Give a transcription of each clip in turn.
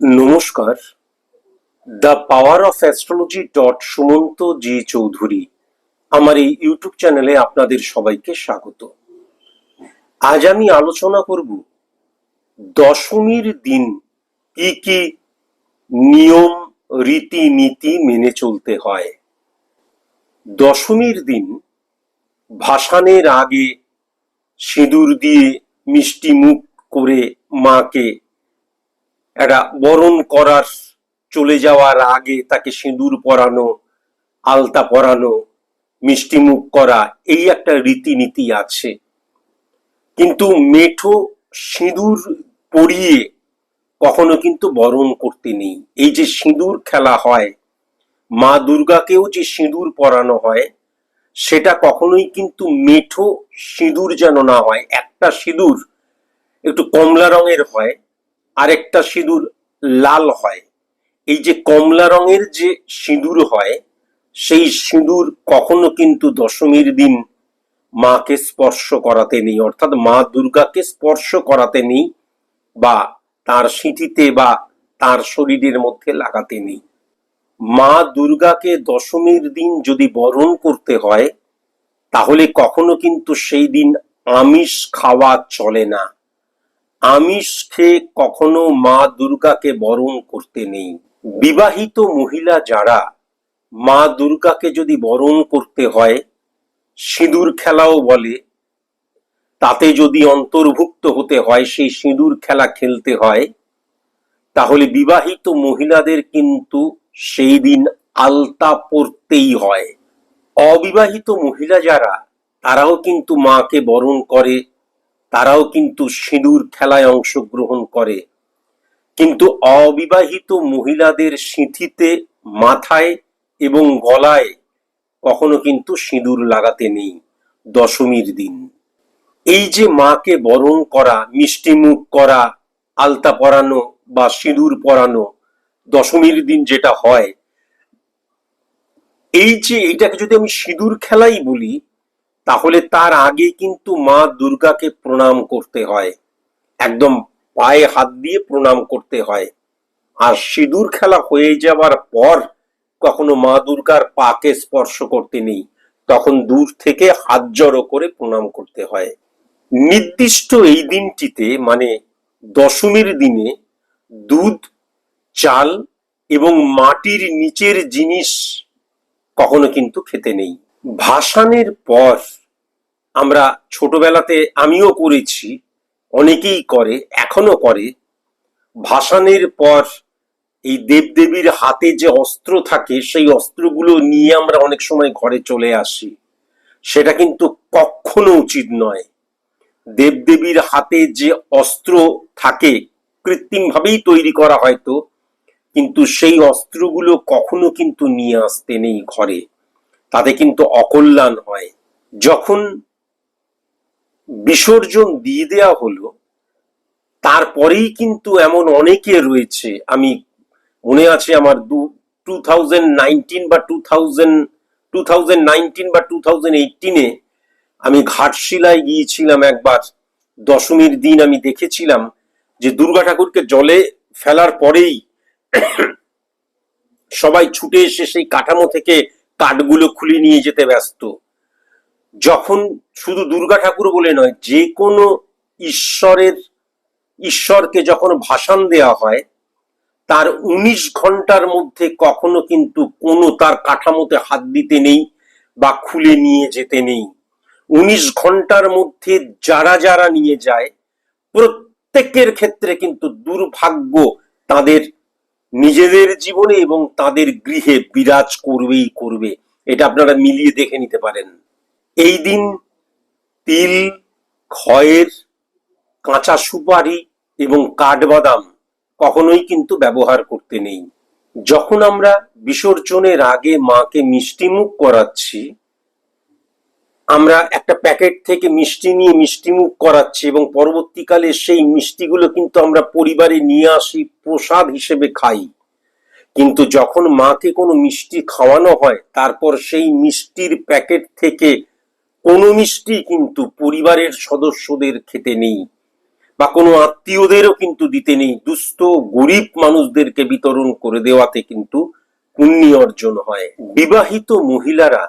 নমস্কার। The power of astrology dot Sumanta G Chowdhury আমার এই ইউটিউব চ্যানেলে আপনাদের সবাইকে স্বাগত। আজ আমি আলোচনা করব দশমীর দিন কি কি নিয়ম, রীতিনীতি মেনে চলতে হয়। দশমীর দিন ভাসানের আগে সিঁদুর দিয়ে মিষ্টি মুখ করে মাকে একটা বরণ করার চলে যাওয়ার আগে তাকে সিঁদুর পরানো, আলতা পরানো, মিষ্টি মুখ করা, এই একটা রীতিনীতি আছে। কিন্তু মেঠো সিঁদুর পরিয়ে কখনো কিন্তু বরণ করতে নেই। এই যে সিঁদুর খেলা হয়, মা দুর্গাকেও যে সিঁদুর পরানো হয়, সেটা কখনোই কিন্তু মেঠো সিঁদুর যেন না হয়, একটা সিঁদুর একটু কমলা রঙের হয় আরেকটা সিঁদুর লাল হয়। এই যে কমলা রঙের যে সিঁদুর হয়, সেই সিঁদুর কখনো কিন্তু দশমীর দিন মাকে স্পর্শ করাতে নেই, অর্থাৎ মা দুর্গাকে স্পর্শ করাতে নেই বা তার সিঁথিতে বা তার শরীরের মধ্যে লাগাতে নেই। মা দুর্গাকে দশমীর দিন যদি বরণ করতে হয়, তাহলে কখনো কিন্তু সেই দিন আমিষ খাওয়া চলে না। আমিষ খেয়ে কখনো মা দুর্গাকে বরণ করতে নেই। বিবাহিত মহিলা যারা মা দুর্গাকে যদি বরণ করতে হয়, সিঁদুর খেলাও বলে। তাতে যদি অন্তর্ভুক্ত হতে হয়, সেই সিঁদুর খেলা খেলতে হয়, তাহলে বিবাহিত মহিলাদের কিন্তু সেই দিন আলতা পরতেই হয়। অবিবাহিত মহিলা যারা, তারাও কিন্তু মাকে বরণ করে তারাও কিন্তু সিঁদুর খেলায় অংশগ্রহণ করে। কিন্তু অবিবাহিত মহিলাদের সিঁথিতে, মাথায় এবং গলায় কখনো কিন্তু সিঁদুর লাগাতে নেই দশমীর দিন। এই যে মাকে বরণ করা, মিষ্টি মুখ করা, আলতা পরানো বা সিঁদুর পরানো দশমীর দিন যেটা হয়, এই যে এটাকে যদি আমি সিঁদুর খেলাই বলি তাহলে তার আগে কিন্তু মা দুর্গাকে প্রণাম করতে হয়। একদম পায়ে হাত দিয়ে প্রণাম করতে হয়। আর সিঁদুর খেলা হয়ে যাওয়ার পর কখনো মা দুর্গার পাকে স্পর্শ করতে নেই। তখন দূর থেকে হাত জড়ো করে প্রণাম করতে হয়। নির্দিষ্ট এই দিনটিতে মানে দশমীর দিনে, দুধ, চাল এবং মাটির নিচের জিনিস কখনো কিন্তু খেতে নেই। ভাসানের পর আমরা ছোটবেলাতে আমিও করেছি, অনেকেই করে এখনও করে। ভাসানের পর এই দেবদেবীর হাতে যে অস্ত্র থাকে, সেই অস্ত্রগুলো নিয়ে আমরা অনেক সময় ঘরে চলে আসি। সেটা কিন্তু কখনো উচিত নয়। দেবদেবীর হাতে যে অস্ত্র থাকে, কৃত্রিমভাবেই তৈরি করা হয়তো, কিন্তু সেই অস্ত্রগুলো কখনো কিন্তু নিয়ে আসতে নেই ঘরে। তাতে কিন্তু অকল্যাণ হয়। যখন বিসর্জন দিয়ে দেওয়া হলো, তারপরেই কিন্তু এমন অনেকে রয়েছে। আমি, মনে আছে আমার দু টু থাউজেন্ড নাইনটিন বা two thousand two thousand nineteen বা টু থাউজেন্ড আমি ঘাটশিলায় গিয়েছিলাম একবার। দশমীর দিন আমি দেখেছিলাম যে দুর্গা ঠাকুরকে জলে ফেলার পরেই সবাই ছুটে এসে সেই কাঠামো থেকে কাঠগুলো খুলে নিয়ে যেতে ব্যস্ত। যখন শুধু দুর্গা ঠাকুর বলে নয় যে কোনো ঈশ্বরের, ঈশ্বরকে যখন ভাষণ দেওয়া হয়, তার উনিশ ঘণ্টার মধ্যে কখনো কিন্তু কোনো তার কাঠামোতে হাত দিতে নেই বা খুলে নিয়ে যেতে নেই। উনিশ ঘণ্টার মধ্যে যারা যারা নিয়ে যায়, প্রত্যেকের ক্ষেত্রে কিন্তু দুর্ভাগ্য তাদের নিজেদের জীবনে এবং তাদের গৃহে বিরাজ করবেই করবে। এটা আপনারা মিলিয়ে দেখে নিতে পারেন। এই দিন তিল, খয়ের, কাঁচা সুপারি এবং কাঠবাদাম কখনোই কিন্তু ব্যবহার করতে নেই। যখন আমরা বিসর্জনের আগে মাকে মিষ্টিমুখ করাচ্ছি আমরা একটা প্যাকেট থেকে মিষ্টি নিয়ে মিষ্টিমুখ করাচ্ছি এবং পরবর্তীকালে সেই মিষ্টিগুলো কিন্তু আমরা পরিবারে নিয়ে আসি, প্রসাদ হিসেবে খাই। কিন্তু যখন মাকে কোনো মিষ্টি খাওয়ানো হয়, তারপর সেই মিষ্টির প্যাকেট থেকে কোনো মিষ্টি কিন্তু পরিবারের সদস্যদের খেতে নেই বা কোনো আত্মীয়দেরও কিন্তু দিতে নেই। দুস্থ, গরিব মানুষদেরকে বিতরণ করে দেওয়াতে কিন্তু পুণ্য অর্জন হয়। বিবাহিত মহিলারা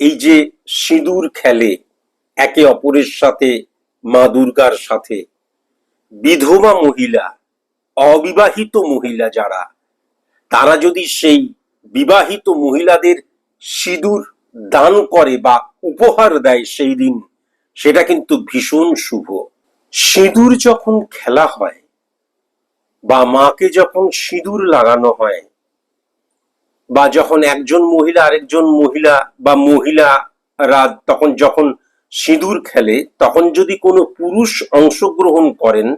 এই যে সিঁদুর খেলে একে অপরের সাথে, মা দুর্গার সাথে। বিধবা মহিলা, অবিবাহিত মহিলা যারা, তারা যদি সেই বিবাহিত মহিলাদের সিঁদুর দান করে বা উপহার দেয় সেই দিন, সেটা কিন্তু ভীষণ শুভ। সিঁদুর যখন খেলা হয় বা মাকে যখন সিঁদুর লাগানো হয় বা যখন একজন মহিলা আরেকজন মহিলা বা মহিলারা তখন যখন সিঁদুর খেলে, তখন যদি কোনো পুরুষ অংশগ্রহণ করেন,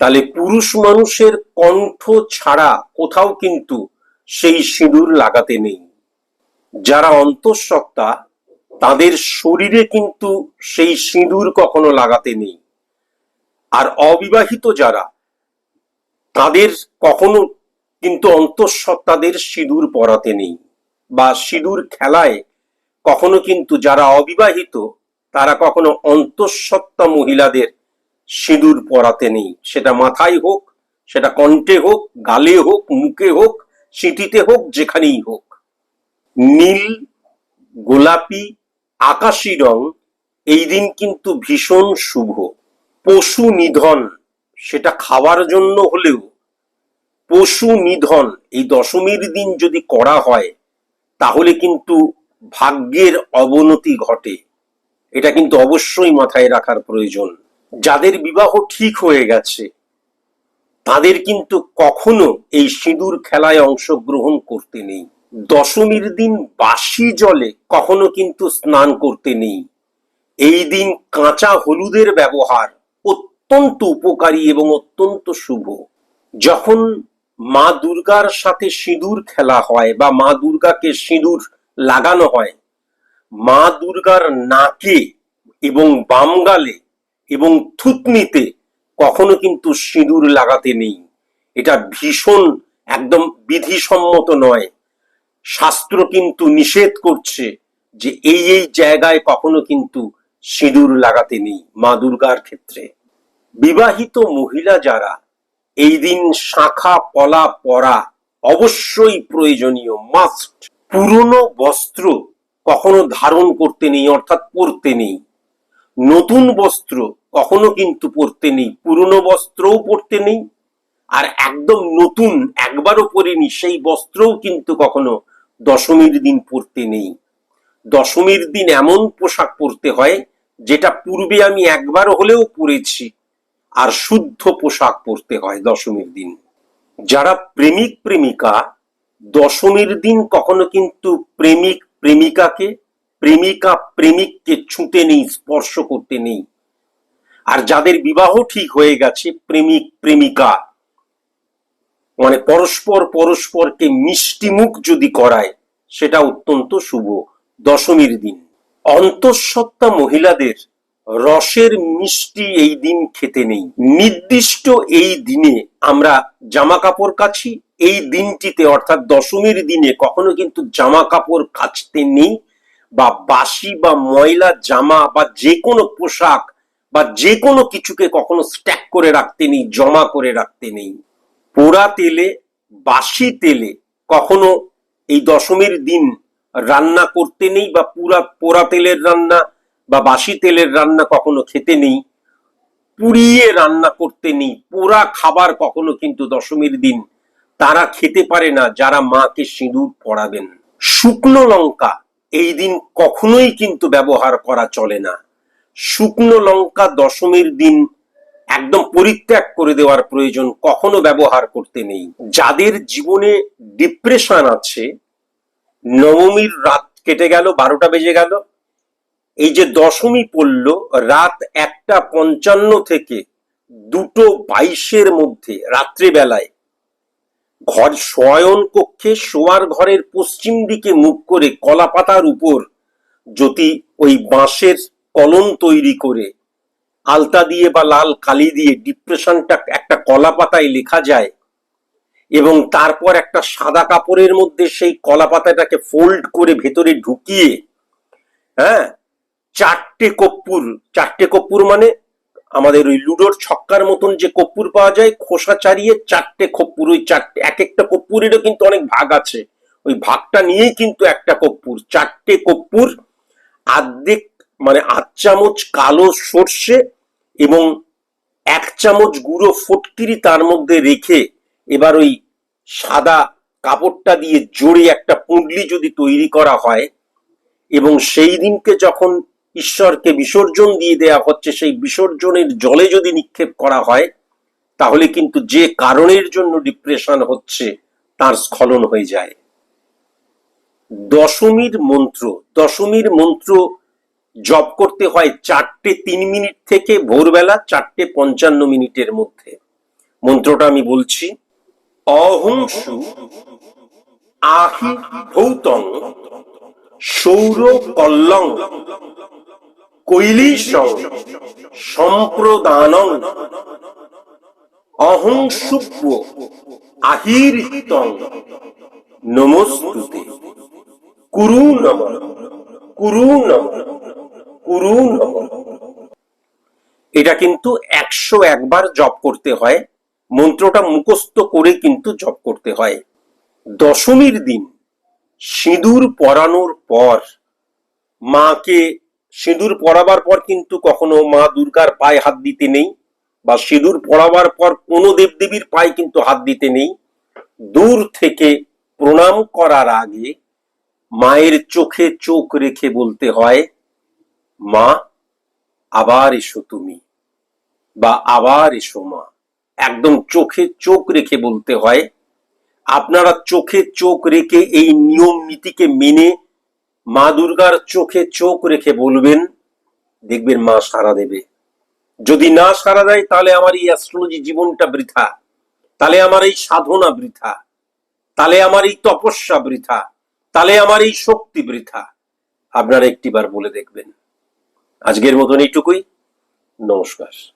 তাহলে পুরুষ মানুষের কণ্ঠ ছাড়া কোথাও কিন্তু সেই সিঁদুর লাগাতে নেই। যারা অন্তঃসত্ত্বা, তাদের শরীরে কিন্তু সেই সিঁদুর কখনো লাগাতে নেই। আর অবিবাহিত যারা, তাদের কখনো কিন্তু অন্তঃসত্ত্বাদের সিঁদুর পরাতে নেই বা সিঁদুর খেলায় কখনো কিন্তু যারা অবিবাহিত, তারা কখনো অন্তঃসত্ত্বা মহিলাদের সিঁদুর পরাতে নেই। সেটা মাথায় হোক, সেটা কণ্ঠে হোক, গালে হোক, মুখে হোক সিটিতে হোক, যেখানেই হোক। নীল, গোলাপি, আকাশি রং এই দিন কিন্তু ভীষণ শুভ। পশু নিধন, সেটা খাওয়ার জন্য হলেও পশু নিধন, এই দশমীর দিন যদি করা হয়, তাহলে কিন্তু ভাগ্যের অবনতি ঘটে। এটা কিন্তু অবশ্যই মাথায় রাখার প্রয়োজন। যাদের বিবাহ ঠিক হয়ে গেছে, তাদের কিন্তু কখনো এই সিঁদুর খেলায় অংশগ্রহণ করতে নেই। দশমীর দিন বাসি জলে কখনো কিন্তু স্নান করতে নেই। এই দিন কাঁচা হলুদের ব্যবহার অত্যন্ত উপকারী এবং অত্যন্ত শুভ। যখন মা দুর্গার সাথে সিঁদুর খেলা হয় বা মা দুর্গাকে সিঁদুর লাগানো হয়। মা দুর্গার নাকে এবং বাম গালে এবং থুতনিতে কখনো কিন্তু সিঁদুর লাগাতে নেই। এটা ভীষণ, একদম বিধিসম্মত নয়। শাস্ত্র কিন্তু নিষেধ করছে যে এই এই জায়গায় কখনো কিন্তু সিঁদুর লাগাতে নেই মা দুর্গার ক্ষেত্রে। বিবাহিত মহিলা যারা এই দিন শাখা পলা পরা অবশ্যই প্রয়োজনীয় মাস্ট পুরনো বস্ত্র কখনো ধারণ করতে নেই, অর্থাৎ পরতে নেই। নতুন বস্ত্র কখনো কিন্তু পরতে নেই, পুরনো বস্ত্রও পরতে নেই, আর একদম নতুন একবারও পরিনি, সেই বস্ত্রও কিন্তু কখনো দশমীর দিন পরতে নেই। দশমীর দিন এমন পোশাক পরতে হয়, যেটা পূর্বে আমি একবার হলেও পরেছি। আর শুদ্ধ পোশাক পরতে হয় দশমীর দিন। যারা প্রেমিক প্রেমিকা, দশমীর দিন কখনো কিন্তু প্রেমিক প্রেমিকাকে, প্রেমিকা প্রেমিককে ছুঁতে নেই, স্পর্শ করতে নেই। আর যাদের বিবাহ ঠিক হয়ে গেছে, প্রেমিক প্রেমিকা মানে পরস্পর পরস্পরকে মিষ্টি মুখ যদি করায়, সেটা অত্যন্ত শুভ দশমীর দিন। অন্তঃসত্ত্বা মহিলাদের রসের মিষ্টি এই দিন খেতে নেই। নির্দিষ্ট এই দিনে আমরা জামা কাপড় কাছি এই দিনটিতে অর্থাৎ দশমীর দিনে কখনো কিন্তু জামা কাপড় কাচতে নেই বা বাসি বা ময়লা জামা বা যে কোনো পোশাক বা যে কোনো কিছুকে কখনো স্ট্যাক করে রাখতে নেই, জমা করে রাখতে নেই। পোড়া তেলে, বাসি তেলে কখনো এই দশমীর দিন রান্না করতে নেই বা পুরা, পোড়া তেলের রান্না বা বাসি তেলের রান্না কখনো খেতে নেই, পুড়িয়ে রান্না করতে নেই, পোড়া খাবার কখনো কিন্তু দশমীর দিন তারা খেতে পারে না, যারা মাকে সিঁদুর পরাবেন। শুকনো লঙ্কা এই দিন কখনোই কিন্তু ব্যবহার করা চলে না। শুকনো লঙ্কা দশমীর দিন একদম পরিত্যাগ করে দেওয়ার প্রয়োজন কখনো ব্যবহার করতে নেই। যাদের জীবনে ডিপ্রেশন আছে, নবমীর রাত কেটে গেল, বারোটা বেজে গেল এই যে দশমী পড়ল, রাত একটা পঞ্চান্ন থেকে দুটো বাইশের মধ্যে, রাত্রেবেলায়। ঘর শয়ন কক্ষে শোয়ার ঘরের পশ্চিম দিকে মুখ করে কলা পাতার উপর যদি ওই বাঁশের কলম তৈরি করে, আলতা দিয়ে বা লাল কালি দিয়ে ডিপ্রেশনটা একটা কলা পাতায় লেখা যায় এবং তারপর একটা সাদা কাপড়ের মধ্যে সেই কলা পাতাটাকে ফোল্ড করে ভেতরে ঢুকিয়ে হ্যাঁ চারটে কপ্পুর চারটে কপ্পুর মানে আমাদের ওই লুডোর ছক্কার মতন যে কর্পূর পাওয়া যায়, খোসা ছাড়িয়ে চারটে কর্পূর ওই চারটে এক একটা কর্পূরেরও কিন্তু অনেক ভাগ আছে। ওই ভাগটা নিয়েই কিন্তু একটা কর্পূর চারটে কর্পূর আর্ধেক মানে আধ চামচ কালো সর্ষে এবং এক চামচ গুঁড়ো ফটকিরি তার মধ্যে রেখে এবার ওই সাদা কাপড়টা দিয়ে জোরে একটা পুঁটলি যদি তৈরি করা হয় এবং সেই দিনকে যখন ঈশ্বরকে বিসর্জন দিয়ে দেয়া হচ্ছে, সেই বিসর্জনের জলে যদি নিক্ষেপ করা হয়, তাহলে কিন্তু যে কারণের জন্য ডিপ্রেশন হচ্ছে, তার স্খলন হয়ে যায়। দশমীর মন্ত্র দশমীর মন্ত্র জপ করতে হয় চারটে তিন মিনিট থেকে ভোরবেলা, চারটে পঞ্চান্ন মিনিটের মধ্যে। মন্ত্রটা আমি বলছি, অহংসু আহি ভৌতং সৌর কল্লং কৈলিসং সম্প্রদানং অহংসুপ্য আহিরিতং নমস্তুতে। কুরু নম কুরু নম কুরু নম। এটা কিন্তু একশো একবার জপ করতে হয়, মন্ত্রটা মুখস্থ করে কিন্তু জপ করতে হয়। দশমীর দিন, সিঁদুর পরানোর পর, মাকে সিঁদুর পরাবার পর কিন্তু কখনো মা দুর্গার পায়ে হাত দিতে নেই বা সিঁদুর পরাবার পর কোনো দেবদেবীর পায়ে কিন্তু হাত দিতে নেই। দূর থেকে প্রণাম করার আগে মায়ের চোখে চোখ রেখে বলতে হয়, মা, আবার এসো তুমি বা আবার এসো মা। একদম চোখে চোখ রেখে বলতে হয়, আপনারা চোখে চোখ রেখে এই নিয়ম নীতিকে মেনে মা দুর্গার চোখে চোখ রেখে বলবেন, দেখবেন মা সারা দেবে। যদি না সারা দেয়, তাহলে আমার এই অ্যাস্ট্রোলজি জীবনটা বৃথা। তাহলে আমার এই সাধনা বৃথা। তাহলে আমার এই তপস্যা বৃথা। তাহলে আমার এই শক্তি বৃথা। আপনারা একটিবার বলে দেখবেন। আজকের মতন এইটুকুই। নমস্কার।